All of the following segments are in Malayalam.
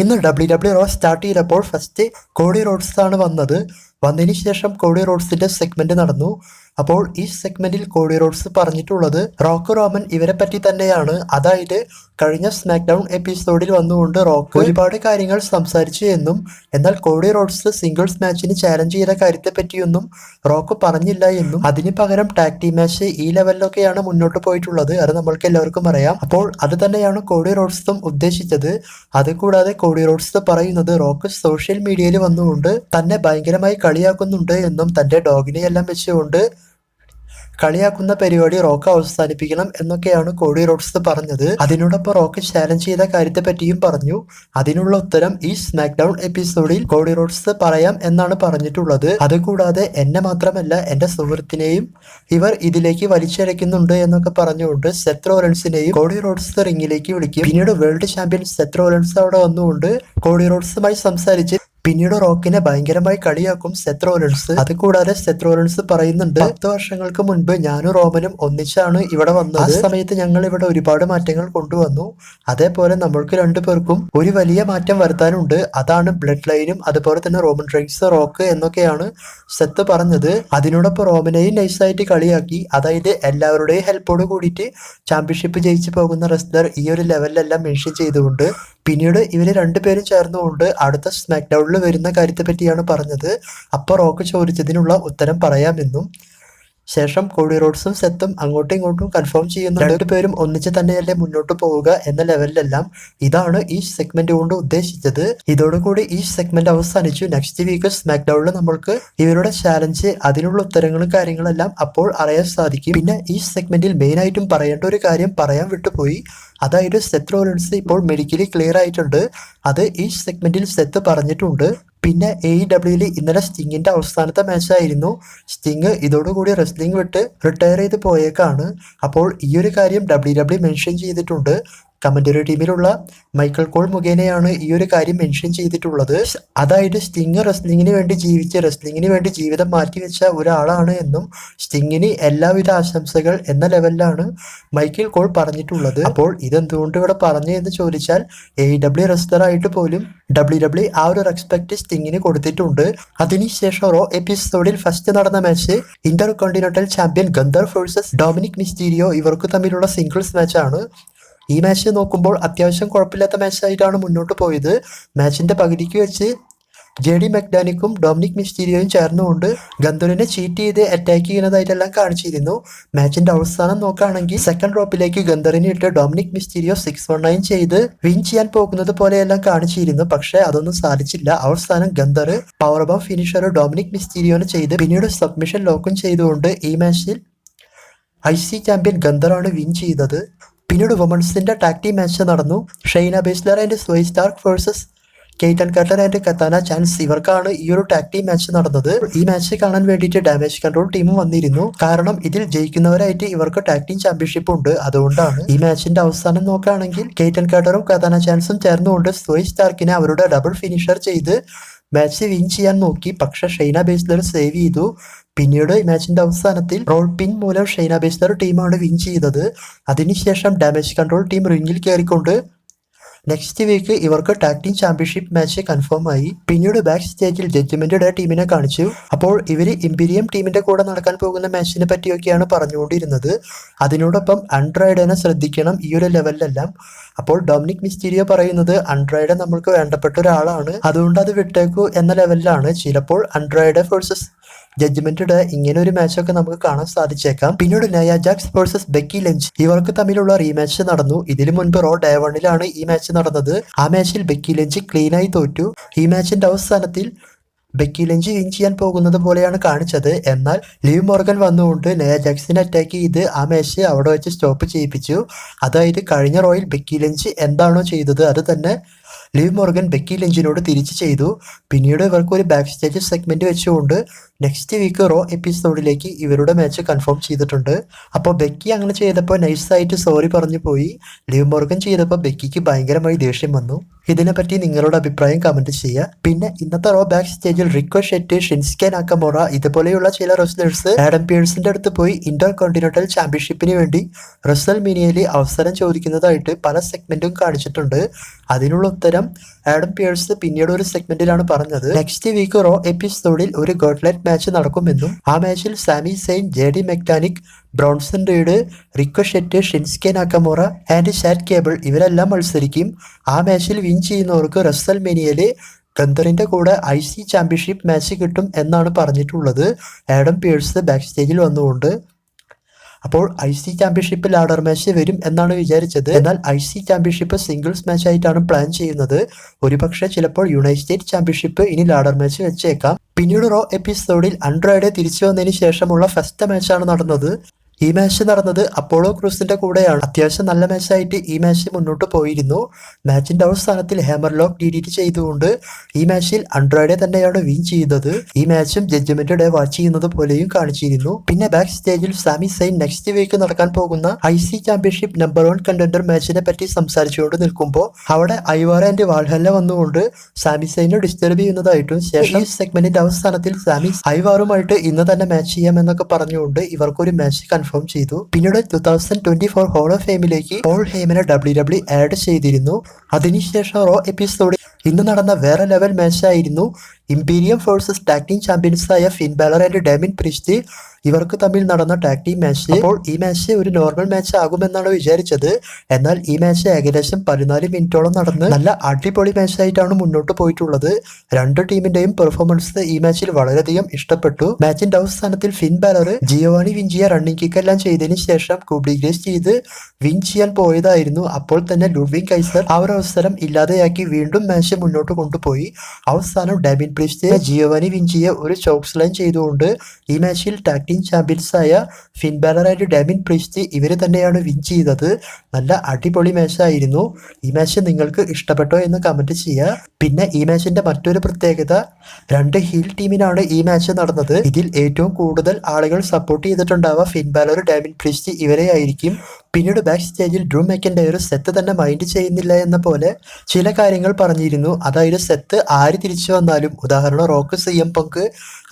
ഇന്ന് ഡബ്ല്യു ഡബ്ല്യു റോ സ്റ്റാർട്ട് ചെയ്തപ്പോൾ ഫസ്റ്റ് കോഡി റോഡ്സ് ആണ് വന്നത്. വന്നതിന് ശേഷം കോഡി റോഡ്സിന്റെ സെഗ്മെന്റ് നടന്നു. അപ്പോൾ ഈ സെഗ്മെന്റിൽ കോഡി റോഡ്സ് പറഞ്ഞിട്ടുള്ളത് റോക്ക് റോമൻ ഇവരെ പറ്റി തന്നെയാണ്. അതായത് കഴിഞ്ഞ സ്മാക്ഡൗൺ എപ്പിസോഡിൽ വന്നുകൊണ്ട് റോക്ക് ഒരുപാട് കാര്യങ്ങൾ സംസാരിച്ചു എന്നും എന്നാൽ കോഡി റോഡ്സ് സിംഗിൾസ് മാച്ചിന് ചാലഞ്ച് ചെയ്ത കാര്യത്തെ പറ്റിയൊന്നും റോക്ക് പറഞ്ഞില്ല എന്നും അതിന് പകരം ടാക് ടീം മാച്ച് ഈ ലെവലിലൊക്കെയാണ് മുന്നോട്ട് പോയിട്ടുള്ളത്. അത് നമ്മൾക്ക് എല്ലാവർക്കും അറിയാം. അപ്പോൾ അത് തന്നെയാണ് കോഡി റോഡ്സും ഉദ്ദേശിച്ചത്. അതുകൂടാതെ കോഡി റോഡ്സ് പറയുന്നത് റോക്ക് സോഷ്യൽ മീഡിയയിൽ വന്നുകൊണ്ട് തന്നെ ഭയങ്കരമായി കളിയാക്കുന്നുണ്ട് എന്നും തന്റെ ഡോഗിനെ എല്ലാം വെച്ചുകൊണ്ട് കളിയാക്കുന്ന പരിപാടി റോക്ക് അവസാനിപ്പിക്കണം എന്നൊക്കെയാണ് കോടി റോഡ്സ് പറഞ്ഞത്. അതിനോടൊപ്പം റോക്ക് ചാലഞ്ച് ചെയ്ത കാര്യത്തെ പറ്റിയും പറഞ്ഞു. അതിനുള്ള ഉത്തരം ഈ സ്മാക്ക് ഡൗൺ എപ്പിസോഡിൽ കോടി റോഡ്സ് പറയാം എന്നാണ് പറഞ്ഞിട്ടുള്ളത്. അതുകൂടാതെ എന്നെ മാത്രമല്ല എന്റെ സുഹൃത്തിനെയും ഇവർ ഇതിലേക്ക് വലിച്ചിഴയ്ക്കുന്നുണ്ട് എന്നൊക്കെ പറഞ്ഞുകൊണ്ട് സെത്ത് റോലൻസിനെയും കോഡി റോഡ്സ് റിംഗിലേക്ക് വിളിക്കും. പിന്നീട് വേൾഡ് ചാമ്പ്യൻ സെത്രോലൻസ് അവിടെ വന്നുകൊണ്ട് കോടി റോഡ്സുമായി സംസാരിച്ച് പിന്നീട് റോക്കിനെ ഭയങ്കരമായി കളിയാക്കും സെത്രോലൻസ് അതുകൂടാതെ റോലൻസ് പറയുന്നുണ്ട് പത്ത് വർഷങ്ങൾക്ക് മുൻപ് ഞാനും റോമനും ഒന്നിച്ചാണ് ഇവിടെ വന്നത്. ആ സമയത്ത് ഞങ്ങൾ ഇവിടെ ഒരുപാട് മാറ്റങ്ങൾ കൊണ്ടുവന്നു. അതേപോലെ നമ്മൾക്ക് രണ്ടുപേർക്കും ഒരു വലിയ മാറ്റം വരുത്താനുണ്ട്. അതാണ് ബ്ലഡ് ലൈനും അതുപോലെ തന്നെ റോമൻ ഡ്രൈസ് റോക്ക് എന്നൊക്കെയാണ് സെത്ത് പറഞ്ഞത്. അതിനോടൊപ്പം റോമനെയും നൈസായിട്ട് കളിയാക്കി. അതായത് എല്ലാവരുടെയും ഹെൽപ്പോട് കൂടിയിട്ട് ചാമ്പ്യൻഷിപ്പ് ജയിച്ചു പോകുന്ന റെസ്ലർ ഈ ഒരു ലെവലിലെല്ലാം മെൻഷൻ ചെയ്തുകൊണ്ട് പിന്നീട് ഇവർ രണ്ടുപേരും ചേർന്നുകൊണ്ട് അടുത്ത സ്മാക്ക് ഡൗണിൽ വരുന്ന കാര്യത്തെ പറ്റിയാണ് പറഞ്ഞത്. അപ്പൊ റോക്ക് ചോദിച്ചതിനുള്ള ഉത്തരം പറയാമെന്നും ശേഷം കോടി റോഡ്സും സെത്തും അങ്ങോട്ടും ഇങ്ങോട്ടും കൺഫേം ചെയ്യുന്ന രണ്ടുപേരും ഒന്നിച്ച് തന്നെയല്ലേ മുന്നോട്ട് പോവുക എന്ന ലെവലിലെല്ലാം ഇതാണ് ഈ സെഗ്മെന്റ് കൊണ്ട് ഉദ്ദേശിച്ചത്. ഇതോടുകൂടി ഈ സെഗ്മെന്റ് അവസാനിച്ചു. നെക്സ്റ്റ് വീക്ക് സ്മാക്ക് ഡൗണിൽ നമ്മൾക്ക് ഇവരുടെ ചാലഞ്ച് അതിനുള്ള ഉത്തരങ്ങളും കാര്യങ്ങളെല്ലാം അപ്പോൾ അറിയാൻ സാധിക്കും. പിന്നെ ഈ സെഗ്മെന്റിൽ മെയിൻ ആയിട്ടും പറയേണ്ട ഒരു കാര്യം പറയാൻ വിട്ടുപോയി. അതായത് സെത്ത് റോലൻസ് ഇപ്പോൾ മെഡിക്കലി ക്ലിയർ ആയിട്ടുണ്ട്. അത് ഈ സെഗ്മെന്റിൽ സെത്ത് പറഞ്ഞിട്ടുണ്ട്. പിന്നെ എ ഡബ്ല്യൂയിൽ ഇന്നലെ സ്റ്റിങ്ങിന്റെ അവസാനത്തെ മാച്ചായിരുന്നു സ്റ്റിങ് ഇതോടുകൂടി റെസ്ലിംഗ് വിട്ട് റിട്ടയർ ചെയ്ത് പോയേക്കാണ്. അപ്പോൾ ഈ ഒരു കാര്യം ഡബ്ല്യു ഡബ്ല്യു മെൻഷൻ ചെയ്തിട്ടുണ്ട്. കമന്ററി ടീമിലുള്ള മൈക്കിൾ കോൾ മുഖേനയാണ് ഈ ഒരു കാര്യം മെൻഷൻ ചെയ്തിട്ടുള്ളത്. അതായത് സ്റ്റിങ് റെസ്ലിങ്ങിന് വേണ്ടി ജീവിച്ച് റെസ്ലിങ്ങിന് വേണ്ടി ജീവിതം മാറ്റിവെച്ച ഒരാളാണ് എന്നും സ്റ്റിങ്ങിന് എല്ലാവിധ ആശംസകൾ എന്ന ലെവലിലാണ് മൈക്കിൾ കോൾ പറഞ്ഞിട്ടുള്ളത്. അപ്പോൾ ഇതെന്തുകൊണ്ട് ഇവിടെ പറഞ്ഞു എന്ന് ചോദിച്ചാൽ എ ഡബ്ല്യു റെസ്ലറായിട്ട് പോലും ഡബ്ല്യു ഡബ്ല്യു ആ ഒരു റെസ്പെക്ട് സ്റ്റിങ്ങിന് കൊടുത്തിട്ടുണ്ട്. അതിനുശേഷം റോ എപ്പിസോഡിൽ ഫസ്റ്റ് നടന്ന match intercontinental champion Gunther versus Dominik Mysterio ഇവർക്ക് തമ്മിലുള്ള സിംഗിൾസ് മാച്ചാണ് ഈ മാച്ച് നോക്കുമ്പോൾ അത്യാവശ്യം കുഴപ്പമില്ലാത്ത മാച്ചായിട്ടാണ് മുന്നോട്ട് പോയത്. മാച്ചിന്റെ പകുതിക്ക് വെച്ച് ജെ ഡി മെക്ഡാനിക്കും ഡൊമിനിക് മിസ്റ്റീരിയോയും ചേർന്നുകൊണ്ട് ഗന്ധുലിനെ ചീറ്റ് ചെയ്ത് അറ്റാക്ക് ചെയ്യുന്നതായിട്ടെല്ലാം കാണിച്ചിരുന്നു. മാച്ചിന്റെ അവസാനം നോക്കുകയാണെങ്കിൽ സെക്കൻഡ് റോപ്പിലേക്ക് ഗന്ധറിനെ ഇട്ട് Dominik Mysterio six one nine ചെയ്ത് വിൻ ചെയ്യാൻ പോകുന്നത് പോലെയെല്ലാം കാണിച്ചിരുന്നു. പക്ഷേ അതൊന്നും സാധിച്ചില്ല. അവസാനം Gunther power bomb finisher Dominik മിസ്റ്റീരിയോനെ ചെയ്ത് പിന്നീട് സബ്മിഷൻ ലോക്കും ചെയ്തുകൊണ്ട് ഈ മാച്ചിൽ ഐ സി ചാമ്പ്യൻ ഗന്ധറാണ് വിൻ ചെയ്തത്. പിന്നീട് വുമൺസിന്റെ ടാക് ടീം മാച്ച് നടന്നു. Shayna Baszler and Zoey Stark versus Kayden Carter and Katana Chance ഇവർക്കാണ് ഈ ഒരു ടാക് ടീം മാച്ച് നടന്നത്. ഈ മാച്ച് കാണാൻ വേണ്ടിയിട്ട് ഡാമേജ് കൺട്രോൾ ടീമും വന്നിരുന്നു. കാരണം ഇതിൽ ജയിക്കുന്നവരായിട്ട് ഇവർക്ക് ടാക് ടീം ചാമ്പ്യൻഷിപ്പ് ഉണ്ട്. അതുകൊണ്ടാണ് ഈ മാച്ചിന്റെ അവസാനം നോക്കുകയാണെങ്കിൽ കെയ്റ്റൻ കട്ടറും കത്താന ചാൻസും ചേർന്നുകൊണ്ട് സ്വൈ സ്റ്റാർക്കിനെ അവരുടെ ഡബിൾ ഫിനിഷർ ചെയ്ത് മാച്ച് വിൻ ചെയ്യാൻ നോക്കി. പക്ഷെ ഷൈന ബേസ്ലർ സേവ് ചെയ്തു. പിന്നീട് മാച്ചിന്റെ അവസാനത്തിൽ റോൾ പിൻ മൂലം ഷൈന ബേസ്ലർ ടീമാണ് വിൻ ചെയ്തത്. അതിനുശേഷം ഡാമേജ് കൺട്രോൾ ടീം റിംഗിൽ കയറിക്കൊണ്ട് നെക്സ്റ്റ് വീക്ക് ഇവർക്ക് tag team championship match confirm ആയി. പിന്നീട് ബാക്ക് സ്റ്റേജിൽ ജഡ്ജ്മെന്റ് ടീമിനെ കാണിച്ചു. അപ്പോൾ ഇവർ ഇമ്പീരിയം ടീമിന്റെ കൂടെ നടക്കാൻ പോകുന്ന മാച്ചിനെ പറ്റിയൊക്കെയാണ് പറഞ്ഞുകൊണ്ടിരുന്നത്. അതിനോടൊപ്പം അൺഡ്രോയിഡിനെ ശ്രദ്ധിക്കണം ഈ ഒരു ലെവലിലെല്ലാം അപ്പോൾ ഡൊമിനിക് മിസ്റ്റീരിയോ പറയുന്നത് അൺഡ്രോയിഡ് നമ്മൾക്ക് വേണ്ടപ്പെട്ട ഒരാളാണ്. അതുകൊണ്ട് അത് വിട്ടേക്കൂ എന്ന ലെവലിലാണ് ചിലപ്പോൾ അൺഡ്രോയിഡ് വേഴ്സസ് ജഡ്ജ്മെന്റ് ഡേ ഇങ്ങനെ ഒരു മാച്ചൊക്കെ നമുക്ക് കാണാൻ സാധിച്ചേക്കാം. പിന്നീട് നയാജാക്സ് വേഴ്സസ് ബെക്കി ലഞ്ച്. ഇവർക്ക് തമ്മിലുള്ള റീമാച്ച് നടന്നു. ഇതിനു മുൻപ് റോ ഡേ വണ്ണിലാണ് ഈ മാച്ച് നടന്നത്. ആ മാച്ചിൽ ബെക്കി ലഞ്ച് ക്ലീനായി തോറ്റു. ഈ മാച്ചിന്റെ അവസാനത്തിൽ ബെക്കി ലഞ്ച് വിൻ ചെയ്യാൻ പോകുന്നത് പോലെയാണ് കാണിച്ചത്. എന്നാൽ ലീവ് മോർഗൻ വന്നുകൊണ്ട് നയാജാക്സിനെ അറ്റാക്ക് ചെയ്ത് ആ മാച്ച് അവിടെ വെച്ച് സ്റ്റോപ്പ് ചെയ്യിപ്പിച്ചു. അതായത് കഴിഞ്ഞ റോയിൽ ബെക്കി ലഞ്ച് എന്താണോ ചെയ്തത് അത് തന്നെ ലീവ് മോർഗൻ ബെക്കി ലെഞ്ചിനോട് തിരിച്ച് ചെയ്തു. പിന്നീട് ഇവർക്ക് ഒരു ബാക്ക് സ്റ്റേജ് സെഗ്മെന്റ് വെച്ചുകൊണ്ട് നെക്സ്റ്റ് വീക്ക് റോ എപ്പിസോഡിലേക്ക് ഇവരുടെ മാച്ച് കൺഫേം ചെയ്തിട്ടുണ്ട്. അപ്പോൾ ബെക്കി അങ്ങനെ ചെയ്തപ്പോൾ നൈസായിട്ട് സോറി പറഞ്ഞു പോയി. ലിവ് മോർഗൻ ചെയ്തപ്പോൾ ബെക്കിക്ക് ഭയങ്കരമായി ദേഷ്യം വന്നു. ഇതിനെപ്പറ്റി നിങ്ങളുടെ അഭിപ്രായം കമന്റ് ചെയ്യുക. പിന്നെ ഇന്നത്തെ റോ ബാക്ക് സ്റ്റേജിൽ റിക്കോ ഷെറ്റ് ഷിൻസ്കെ നാക്കമോറ ഇതുപോലെയുള്ള ചില റെസ്ലേഴ്സ് ആഡം പിയേഴ്സിന്റെ അടുത്ത് പോയി ഇന്റർ കോണ്ടിനെന്റൽ ചാമ്പ്യൻഷിപ്പിന് വേണ്ടി റസൽ മിനിയലി അവസരം ചോദിക്കുന്നതായിട്ട് പല സെഗ്മെന്റും കാണിച്ചിട്ടുണ്ട്. അതിനുള്ള ഉത്തരം കാര്യം ആഡം പിയേഴ്സ് പിന്നീട് ഒരു സെഗ്മെന്റിലാണ് പറഞ്ഞത്. നെക്സ്റ്റ് വീക്ക് റോ എപ്പിസോഡിൽ ഒരു ഗോഡ്ലൈറ്റ് മാച്ച് നടക്കുമെന്നും ആ മാച്ചിൽ Sami Zayn J D McDonagh Bronson Reed Ricochet Shinsuke Nakamura and Chad Gable ഇവരെല്ലാം മത്സരിക്കും. ആ മാച്ചിൽ വിൻ ചെയ്യുന്നവർക്ക് റസൽ മെനിയയിലെ ഗന്ധറിന്റെ കൂടെ ഐ സി ചാമ്പ്യൻഷിപ്പ് മാച്ച് കിട്ടും എന്നാണ് പറഞ്ഞിട്ടുള്ളത്. ആഡം പിയേഴ്സ് ബാക്ക് സ്റ്റേജിൽ വന്നുകൊണ്ട് അപ്പോൾ ഐ സി ചാമ്പ്യൻഷിപ്പിൽ ലാഡർ മാച്ച് വരും എന്നാണ് വിചാരിച്ചത്. എന്നാൽ I C championship singles match ആയിട്ടാണ് പ്ലാൻ ചെയ്യുന്നത്. ഒരുപക്ഷെ ചിലപ്പോൾ യുണൈറ്റഡ് സ്റ്റേറ്റ് ചാമ്പ്യൻഷിപ്പ് ഇനി ലാഡർ മാച്ച് വെച്ചേക്കാം. പിന്നീട് റോ എപ്പിസോഡിൽ അൺഡ്രോയിഡ് തിരിച്ചു വന്നതിന് ശേഷമുള്ള ഫസ്റ്റ് മാച്ചാണ് നടന്നത്. ഈ മാച്ച് നടന്നത് അപ്പോളോ ക്രൂസിന്റെ കൂടെയാണ്. അത്യാവശ്യം നല്ല മാച്ചായിട്ട് ഈ മാച്ച് മുന്നോട്ട് പോയിരുന്നു. മാച്ചിന്റെ അവസാനത്തിൽ hammer lock D D T ചെയ്തുകൊണ്ട് ഈ മാച്ചിൽ അൺഡ്രോയിഡെ തന്നെയാണ് വിൻ ചെയ്തത്. ഈ മാച്ചും ജഡ്ജ്മെന്റ് ഡേ വാച്ച് ചെയ്യുന്നത് പോലെയും കാണിച്ചിരുന്നു. പിന്നെ ബാക്ക് സ്റ്റേജിൽ സാമി സൈൻ നെക്സ്റ്റ് വീക്ക് നടക്കാൻ പോകുന്ന I C championship number one contender മാച്ചിനെ പറ്റി സംസാരിച്ചുകൊണ്ട് നിൽക്കുമ്പോൾ അവിടെ ഐവാർ ആൻഡ് വാൾഹല്ല വന്നുകൊണ്ട് സാമി സൈനെ ഡിസ്റ്റർബ് ചെയ്യുന്നതായിട്ടും ശേഷം സെഗ്മെന്റിന്റെ അവസാനത്തിൽ സാമി ഐവാറുമായിട്ട് ഇന്ന് തന്നെ മാച്ച് ചെയ്യാമെന്നൊക്കെ പറഞ്ഞുകൊണ്ട് ഇവർക്കൊരു മാച്ച് കൺഫേം ചെയ്തു. പിന്നീട് two thousand twenty four hall of ഫെയിമിലേക്ക് Paul ഹേമനെ ഡബ്ല്യു ഡബ്ല്യു ആഡ് ചെയ്തിരുന്നു. അതിനുശേഷം റോ എപ്പിസോഡിൽ ഇന്ന് നടന്ന വേറെ level മാച്ചായിരുന്നു Imperium forces tag team champions ചാമ്പ്യൻസായ Finn Balor and Damian Priest ഇവർക്ക് തമ്മിൽ നടന്ന ടാക് ടീം മാച്ച് അപ്പോൾ ഈ മാച്ച് ഒരു നോർമൽ മാച്ച് ആകുമെന്നാണ് വിചാരിച്ചത്. എന്നാൽ ഈ മാച്ച് ഏകദേശം പതിനാല് മിനിറ്റോളം നടന്ന് നല്ല അടിപൊളി മാച്ചായിട്ടാണ് മുന്നോട്ട് പോയിട്ടുള്ളത്. രണ്ട് ടീമിന്റെയും പെർഫോമൻസ് ഈ മാച്ചിൽ വളരെയധികം ഇഷ്ടപ്പെട്ടു. മാച്ചിന്റെ അവസാനത്തിൽ ഫിൻ ബാലർ ജിയോവാണി വിഞ്ചിയ റണ്ണിംഗ് കിക്ക് എല്ലാം ചെയ്തതിന് ശേഷം കുബ്ലിഗ്രേസ് ചെയ്ത് വിൻ ചെയ്യാൻ പോയതായിരുന്നു. അപ്പോൾ തന്നെ ലുഡ്വിൻ കൈസർ ആ ഒരു അവസരം ഇല്ലാതെയാക്കി വീണ്ടും മാച്ച് മുന്നോട്ട് കൊണ്ടുപോയി. അവസാനം ഡെബിൻ പ്രിസ്റ്റ് ജിയോവാനി വിഞ്ചിയെ ഒരു ചോക്സ് ലൈൻ ചെയ്തുകൊണ്ട് ഈ മാച്ചിൽ tag team ചാമ്പ്യൻസായ Finn Balor and Damian Priest ഇവർ തന്നെയാണ് വിൻ ചെയ്തത്. നല്ല അടിപൊളി മാച്ചായിരുന്നു ഈ മാച്ച് നിങ്ങൾക്ക് ഇഷ്ടപ്പെട്ടോ എന്ന് കമന്റ് ചെയ്യുക പിന്നെ ഈ മാച്ചിന്റെ മറ്റൊരു പ്രത്യേകത രണ്ട് ഹീൽ ടീമിനാണ് ഈ മാച്ച് നടന്നത്. ഇതിൽ ഏറ്റവും കൂടുതൽ ആളുകൾ സപ്പോർട്ട് ചെയ്തിട്ടുണ്ടാവുക ഫിൻ ബാലർ ഡാമിൻ പ്രീസ്റ്റി ഇവരെ ആയിരിക്കും. പിന്നീട് ബാക്ക് സ്റ്റേജിൽ ഡ്രൂ മെക്കന്റെ ഒരു സെത്ത് തന്നെ മൈൻഡ് ചെയ്യുന്നില്ല എന്ന പോലെ ചില കാര്യങ്ങൾ പറഞ്ഞിരുന്നു. അതായത് സെത്ത് ആര് തിരിച്ചു വന്നാലും ഉദാഹരണം റോക്ക് സി എം പങ്ക്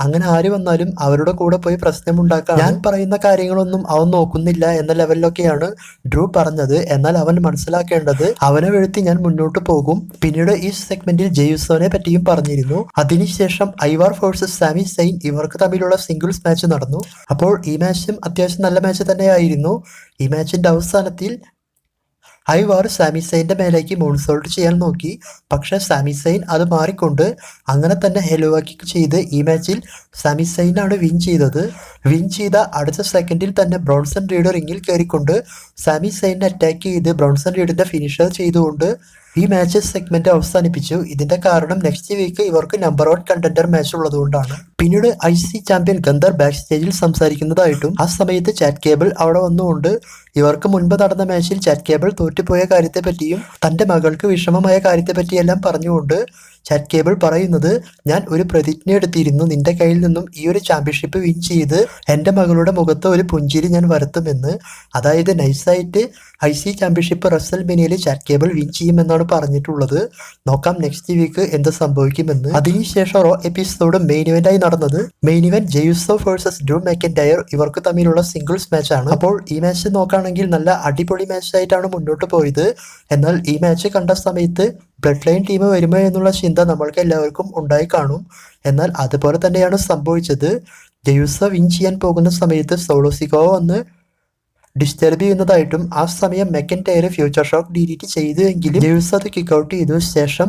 അങ്ങനെ ആര് വന്നാലും അവരുടെ കൂടെ പോയി പ്രശ്നമുണ്ടാക്കാം ഞാൻ പറയുന്ന കാര്യങ്ങളൊന്നും അവൻ നോക്കുന്നില്ല എന്ന ലെവലിലൊക്കെയാണ് ഡ്രൂ പറഞ്ഞത്. എന്നാൽ അവൻ മനസ്സിലാക്കേണ്ടത് അവനെ വീഴ്ത്തി ഞാൻ മുന്നോട്ട് പോകും. പിന്നീട് ഈ സെഗ്മെന്റിൽ ജെയ്സോനെ പറ്റിയും പറഞ്ഞിരുന്നു. അതിനുശേഷം ഐവാർ ഫോഴ്സസ് സാമി സൈൻ ഇവർക്ക് തമ്മിലുള്ള സിംഗിൾസ് മാച്ച് നടന്നു. അപ്പോൾ ഈ മാച്ചും അത്യാവശ്യം നല്ല മാച്ച് തന്നെയായിരുന്നു. ഈ മാച്ചിന്റെ അവസാനത്തിൽ ഐവാർ സാമി സൈന്റെ മേലേക്ക് മോൺസോൾട്ട് ചെയ്യാൻ നോക്കി. പക്ഷേ സാമി സൈൻ അത് മാറിക്കൊണ്ട് അങ്ങനെ തന്നെ ഹെലോവ ചെയ്ത് ഈ മാച്ചിൽ സാമി സൈനാണ് വിൻ ചെയ്തത്. വിൻ ചെയ്ത അടുത്ത സെക്കൻഡിൽ തന്നെ ബ്രോൺസൺ റീഡ് റിങ്ങിൽ കയറിക്കൊണ്ട് സാമി സൈനെ അറ്റാക്ക് ചെയ്ത് ബ്രോൺസൺ റീഡിന്റെ ഫിനിഷർ ചെയ്തുകൊണ്ട് ഈ മാച്ച് സെഗ്മെന്റ് അവസാനിപ്പിച്ചു. ഇതിന്റെ കാരണം നെക്സ്റ്റ് വീക്ക് ഇവർക്ക് നമ്പർ വൺ കണ്ടന്റർ മാച്ച് ഉള്ളതുകൊണ്ടാണ്. പിന്നീട് I C champion Gunther back സ്റ്റേജിൽ സംസാരിക്കുന്നതായിട്ടും ആ സമയത്ത് ചാറ്റ് കേബിൾ അവിടെ വന്നുകൊണ്ട് ഇവർക്ക് മുൻപ് നടന്ന മാച്ചിൽ ചാറ്റ് കേബിൾ തോറ്റുപോയ കാര്യത്തെപ്പറ്റിയും തന്റെ മകൾക്ക് വിഷമമായ കാര്യത്തെപ്പറ്റിയെല്ലാം പറഞ്ഞുകൊണ്ട് ചാറ്റ് കേബിൾ പറയുന്നത് ഞാൻ ഒരു പ്രതിജ്ഞ എടുത്തിരുന്നു. നിന്റെ കയ്യിൽ നിന്നും ഈ ഒരു ചാമ്പ്യൻഷിപ്പ് വിൻ ചെയ്ത് എന്റെ മകളുടെ മുഖത്ത് ഒരു പുഞ്ചിരി ഞാൻ വരുത്തുമെന്ന്. അതായത് നൈസായിട്ട് ഐ സി ചാമ്പ്യൻഷിപ്പ് റസൽ മെനിയിൽ ചാറ്റ് കേബിൾ വിൻ ചെയ്യുമെന്നാണ് പറഞ്ഞിട്ടുള്ളത്. നോക്കാം നെക്സ്റ്റ് വീക്ക് എന്ത് സംഭവിക്കുമെന്ന്. അതിനുശേഷം റോ എപ്പിസോഡ് മെയിൻ ഇവന്റായി നടന്നത്. Main event Jey Uso versus Drew McIntyre ഇവർക്ക് തമ്മിലുള്ള സിംഗിൾസ് മാച്ച് ആണ്. അപ്പോൾ ഈ മാച്ച് നോക്കുകയാണെങ്കിൽ നല്ല അടിപൊളി മാച്ച് ആയിട്ടാണ് മുന്നോട്ട് പോയത്. എന്നാൽ ഈ മാച്ച് കണ്ട സമയത്ത് ബ്ലഡ് ലൈൻ ടീം വരുമോ എന്നുള്ള ചിന്ത നമ്മൾക്ക് എല്ലാവർക്കും ഉണ്ടായി കാണും എന്നാൽ അതുപോലെ തന്നെയാണ് സംഭവിച്ചത്. ജയൂസ വിൻ ചെയ്യാൻ പോകുന്ന സമയത്ത് സോളോസിക്കോ വന്ന് ഡിസ്റ്റർബ് ചെയ്യുന്നതായിട്ടും ആ സമയം McIntyre future shock D D ചെയ്തു എങ്കിലും ജെയ്സ് അത് കിക്ക് ഔട്ട് ചെയ്തു ശേഷം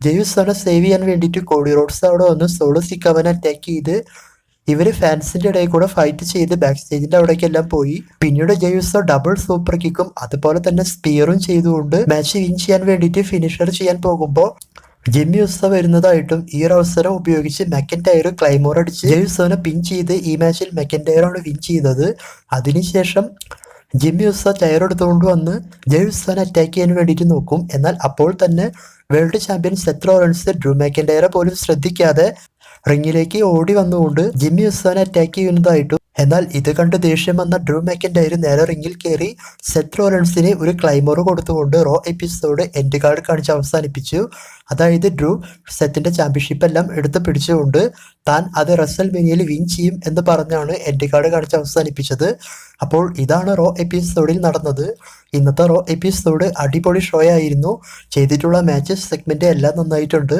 ജെയ്സനെ സേവ് ചെയ്യാൻ വേണ്ടിയിട്ട് കോഡി റോഡ്സ് അവിടെ വന്ന് സോളോ സിക്കവനെ അറ്റാക്ക് ചെയ്ത് ഇവർ ഫാൻസിന്റെ ഇടയിൽ കൂടെ ഫൈറ്റ് ചെയ്ത് ബാക്ക് സ്റ്റേജിന്റെ അവിടേക്കെല്ലാം പോയി. പിന്നീട് ജയൂസ് ഡബിൾ സൂപ്പർ കിക്കും അതുപോലെ തന്നെ സ്പിയറും ചെയ്തുകൊണ്ട് മാച്ച് വിൻ ചെയ്യാൻ വേണ്ടിയിട്ട് ഫിനിഷർ ചെയ്യാൻ പോകുമ്പോൾ ജിമ്മി ഉസ വരുന്നതായിട്ടും ഈ ഒരു അവസരം ഉപയോഗിച്ച് മെക്കൻ ടയർ ക്ലൈമോർ അടിച്ച് ജെയ്സോനെ പിൻ ചെയ്ത് ഈ മാച്ചിൽ മെക്കൻ ടയറാണ് വിൻ ചെയ്തത്. അതിനുശേഷം ജിമ്മി ഉസ ടയർ എടുത്തുകൊണ്ട് വന്ന് ജെയ്സോനെ അറ്റാക്ക് ചെയ്യാൻ വേണ്ടിയിട്ട് നോക്കും. എന്നാൽ അപ്പോൾ തന്നെ world champion Seth Rollins Drew മെക്കൻ ടയറെ പോലും ശ്രദ്ധിക്കാതെ റിങ്ങിലേക്ക് ഓടി വന്നുകൊണ്ട് ജിമ്മി ഉസാനെ അറ്റാക്ക് ചെയ്യുന്നതായിട്ടും എന്നാൽ ഇത് കണ്ട് ദേഷ്യം വന്ന ഡ്രൂ മെക്കൻഡയർ നേരെ റിങ്ങിൽ കയറി സെത് റോലൻസിന് ഒരു ക്ലൈമർ കൊടുത്തുകൊണ്ട് റോ എപ്പിസോഡ് എൻഡ് കാർഡ് കാണിച്ച് അവസാനിപ്പിച്ചു. അതായത് ഡ്രൂ സെത്തിന്റെ ചാമ്പ്യൻഷിപ്പ് എല്ലാം എടുത്ത് പിടിച്ചുകൊണ്ട് താൻ അത് റസൽ മെനിയിൽ വിൻ ചെയ്യും എന്ന് പറഞ്ഞാണ് എൻഡ് കാർഡ് കാണിച്ച് അവസാനിപ്പിച്ചത്. അപ്പോൾ ഇതാണ് റോ എപ്പിസോഡിൽ നടന്നത്. ഇന്നത്തെ റോ എപ്പിസോഡ് അടിപൊളി ഷോ ആയിരുന്നു. ചെയ്തിട്ടുള്ള മാച്ചസ് സെഗ്മെന്റ് എല്ലാം നന്നായിട്ടുണ്ട്.